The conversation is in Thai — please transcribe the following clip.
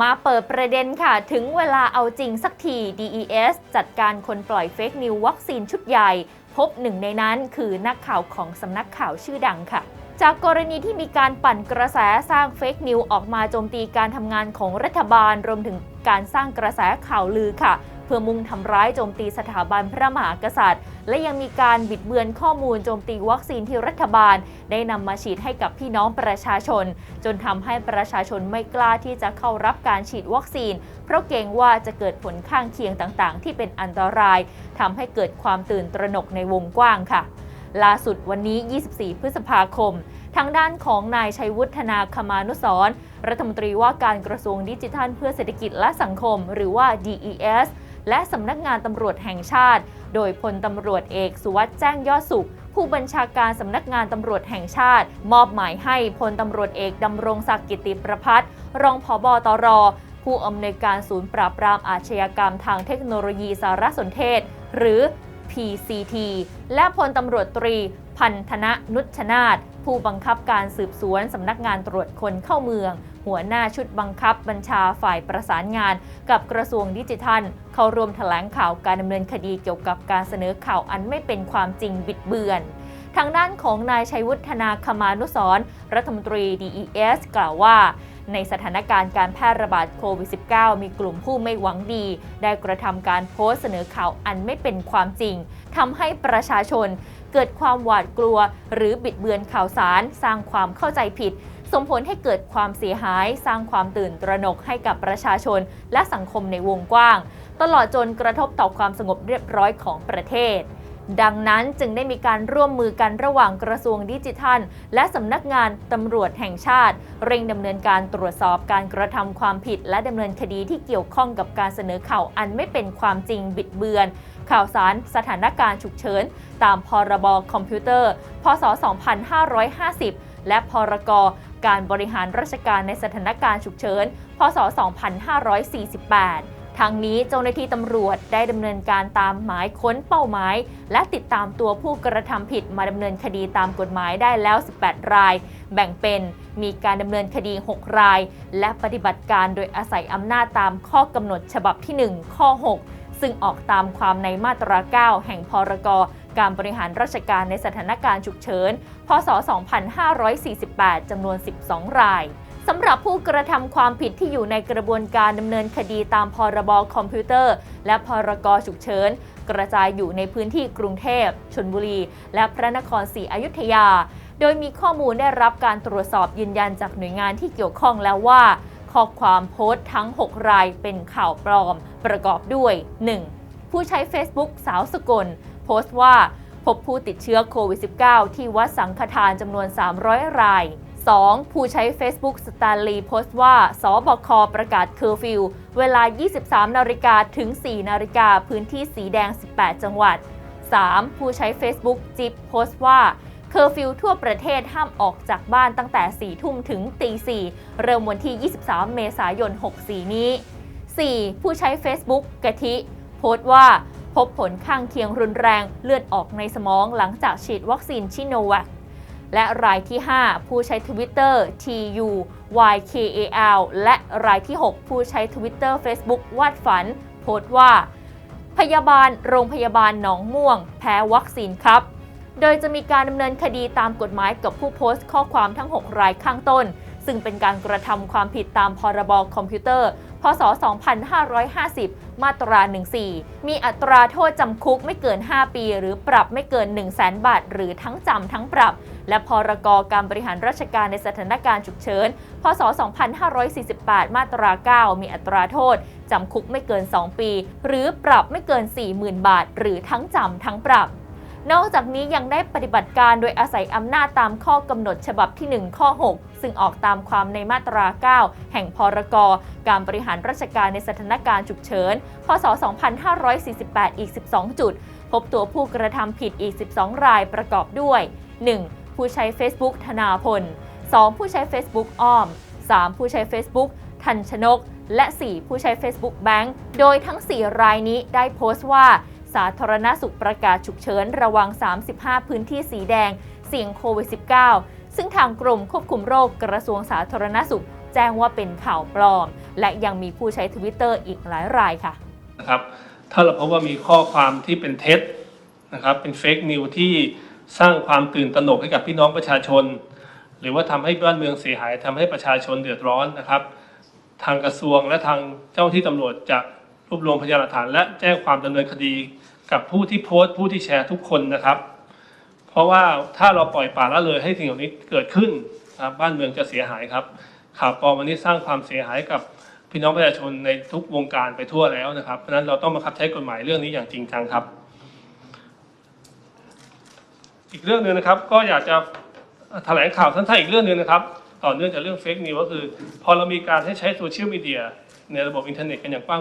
มาเปิดประเด็นค่ะ ถึงเวลาเอาจริงสักที DES จัดการคนปล่อยเฟกนิววัคซีนชุดใหญ่ พบหนึ่งในนั้นคือนักข่าวของสำนักข่าวชื่อดังค่ะจากกรณีที่มีการปั่นกระแสสร้างเฟกนิวออกมาโจมตีการทำงานของรัฐบาล รวมถึงการสร้างกระแสข่าวลือค่ะ พื่อมุ่งทำร้ายโจมตีสถาบันพระมหากษัตริย์ และยังมีการบิดเบือนข้อมูลโจมตีวัคซีนที่รัฐบาล ได้นำมาฉีดให้กับพี่น้องประชาชน จนทำให้ประชาชนไม่กล้าที่จะเข้ารับการฉีดวัคซีน เพราะเกรงว่าจะเกิดผลข้างเคียงต่างๆ ที่เป็นอันตรายทำให้เกิดความตื่นตระหนกในวงกว้างค่ะล่าสุดวันนี้ 24 พฤษภาคม ทางด้านของนายชัยวุฒนาคมานุสรรัฐมนตรีว่าการกระทรวงดิจิทัลเพื่อเศรษฐกิจและสังคม หรือว่า DES และสำนักงานตำรวจแห่งชาติ โดยพลตำรวจเอกสุวัสด์แจ้งยอดสุข ผู้บัญชาการสำนักงานตำรวจแห่งชาติ มอบหมายให้พลตำรวจเอกดำรงศักดิ์กิติประพัฒน์รองผบตรผู้อำนวยการศูนย์ปราบปรามอาชญากรรมทางเทคโนโลยีสารสนเทศ หรือ PCT และพลตำรวจตรี พันธนะนุชนาธผู้บังคับการสืบสวนสำนักงานตรวจคนเข้าเมือง หัวหน้าชุดบังคับบัญชาฝ่ายประสานงาน กับกระทรวงดิจิทัล เข้าร่วมแถลงข่าวการดำเนินคดีเกี่ยวกับการเสนอข่าวอันไม่เป็นความจริงบิดเบือนทางด้านของนายชัยวุฒนาคมานุสรรัฐมนตรี DES กล่าวว่า ในสถานการณ์การแพร่ระบาดโควิด -19 มีกลุ่มผู้ไม่หวังดี ได้กระทำการโพสต์เสนอข่าวอันไม่เป็นความจริงทำให้ประชาชนเกิดความหวาดกลัว หรือบิดเบือนข่าวสาร สร้างความเข้าใจผิด ส่งผลให้เกิดความเสียหาย สร้างความตื่นตระหนกให้กับประชาชน และสังคมในวงกว้าง ตลอดจนกระทบต่อความสงบเรียบร้อยของประเทศดังนั้นจึงได้มีการร่วมมือกันระหว่างกระทรวงดิจิทัล และสำนักงานตำรวจแห่งชาติ เร่งดำเนินการตรวจสอบการกระทำความผิด และดำเนินคดีที่เกี่ยวข้องกับการเสนอข่าวอันไม่เป็นความจริงบิดเบือน ข่าวสารสถานการณ์ฉุกเฉิน ตามพรบคอมพิวเตอร์ พศ 2550 และพรก การบริหารราชการในสถานการณ์ฉุกเฉิน พศ 2548 ทางนี้เจ้าหน้าที่ตำรวจได้ดำเนินการตามหมายค้นเป้าหมาย และติดตามตัวผู้กระทำผิดมาดำเนินคดีตามกฎหมายได้แล้ว 18 ราย แบ่งเป็นมีการดำเนินคดี 6 ราย และปฏิบัติการโดยอาศัยอำนาจตามข้อกำหนดฉบับที่ 1 ข้อ 6ซึ่งออกตามความในมาตรา 9 แห่งพรกการบริหารราชการในสถานการณ์ฉุกเฉิน พศ 2548 จำนวน 12 รายสำหรับผู้กระทำความผิดที่อยู่ในกระบวนการดำเนินคดีตามพรบคอมพิวเตอร์ และพรกฉุกเฉิน กระจายอยู่ในพื้นที่กรุงเทพ ชนบุรี และพระนครศรีอยุธยา โดยมีข้อมูลได้รับการตรวจสอบยืนยันจากหน่วยงานที่เกี่ยวข้องแล้วว่าข้อความโพสต์ทั้ง 6 รายเป็นข่าวปลอม ประกอบด้วย 1. ผู้ใช้ Facebook สาวสกล พสต์ว่า พบผู้ติดเชื้อโควิด -19 ที่วัดสังฆทานจำนวน 300 ราย 2. ผู้ใช้ Facebook สตาลีโพสต์ว่า สบคประกาศเคอร์ฟิว เวลา 23 นาฬิกาถึง 4 นาฬิกาพื้นที่สีแดง 18 จังหวัด 3. ผู้ใช้ Facebook จิบโพสต์ว่า เคอร์ฟิวทั่วประเทศห้ามออกจากบ้านตั้งแต่ 4 ทุ่มถึงตี4เริ่มวันที่ 23 เมษายน 64 นี้ 4. ผู้ใช้ Facebook กะทิ โพสต์ว่า พบผลข้างเคียงรุนแรงเลือดออกในสมองหลังจากฉีดวัคซีนชิโนแวคและรายที่ 5 ผู้ใช้ Twitter TU YKAL และรายที่ 6 ผู้ใช้ Twitter Facebook วาดฝัน โพสต์ว่า พยาบาลโรงพยาบาลหนองม่วง แพ้วัคซีนครับ โดยจะมีการดำเนินคดีตามกฎหมายกับผู้โพสต์ข้อความทั้ง 6 รายข้างต้น ซึ่งเป็นการกระทำความผิดตามพรบคอมพิวเตอร์ พศ 2550 มาตรา 14 มีอัตราโทษจำคุกไม่เกิน 5 ปี หรือปรับไม่เกิน 1 0 0 0 0แบาท หรือทั้งจำทั้งปรับ และพรกการบริหารราชการในสถานการณ์ฉุกเฉิน พศ 2548 มาตรา 9 มีอัตราโทษจำคุกไม่เกิน 2 ปี หรือปรับไม่เกิน 40,000 บาท หรือทั้งจำทั้งปรับ นอกจากนี้ยังได้ปฏิบัติการโดยอาศัยอำนาจตามข้อกำหนดฉบับที่ 1 ข้อ 6 ซึ่งออกตามความในมาตรา 9 แห่งพรกการบริหารราชการในสถานการณ์ฉุกเฉิน พศ 2548 อีก 12 จุด พบตัวผู้กระทำผิดอีก 12 รายประกอบด้วย 1. ผู้ใช้ Facebook ธนาพล 2. ผู้ใช้ Facebook อ้อม 3. ผู้ใช้ Facebook ทันชนก และ 4. ผู้ใช้ Facebook Bank โดยทั้ง 4 รายนี้ได้โพสต์ว่า สาธารณสุขประกาศฉุกเฉินระวัง 35 พื้นที่สีแดง เสี่ยงโควิด -19 ซึ่งทางกรมควบคุมโรคกระทรวงสาธารณสุข แจ้งว่าเป็นข่าวปลอม และยังมีผู้ใช้ Twitter อีกหลายรายค่ะนะครับถ้าเราพบว่ามีข้อความที่เป็นเท็จนะครับเป็นเฟกนิวที่สร้างความตื่นตระหนกให้กับพี่น้องประชาชน หรือว่าทำให้บ้านเมืองเสียหายทำให้ประชาชนเดือดร้อนนะครับ ทางกระทรวงและทางเจ้าหน้าที่ตำรวจจะรวบรวมพยานหลักฐาน และแจ้งความดำเนินคดี กับผู้ที่โพสต์ผู้ที่แชร์ทุกคนนะครับ เพราะว่าถ้าเราปล่อยปละละเลยให้สิ่งเหล่านี้เกิดขึ้นนะครับบ้านเมืองจะเสียหายครับข่าวปลอมวันนี้สร้างความเสียหายกับพี่น้องประชาชนในทุกวงการไปทั่วแล้วนะครับ เพราะฉะนั้นเราต้องบังคับใช้กฎหมายเรื่องนี้อย่างจริงจังครับ อีกเรื่องหนึ่งนะครับ ก็อยากจะแถลงข่าวสั้นๆอีกเรื่องหนึ่งนะครับ ต่อเนื่องจากเรื่องเฟกนิวก็คือ พอเรามีการให้ใช้โซเชียลมีเดียในระบบอินเทอร์เน็ตกันอย่างกว้าง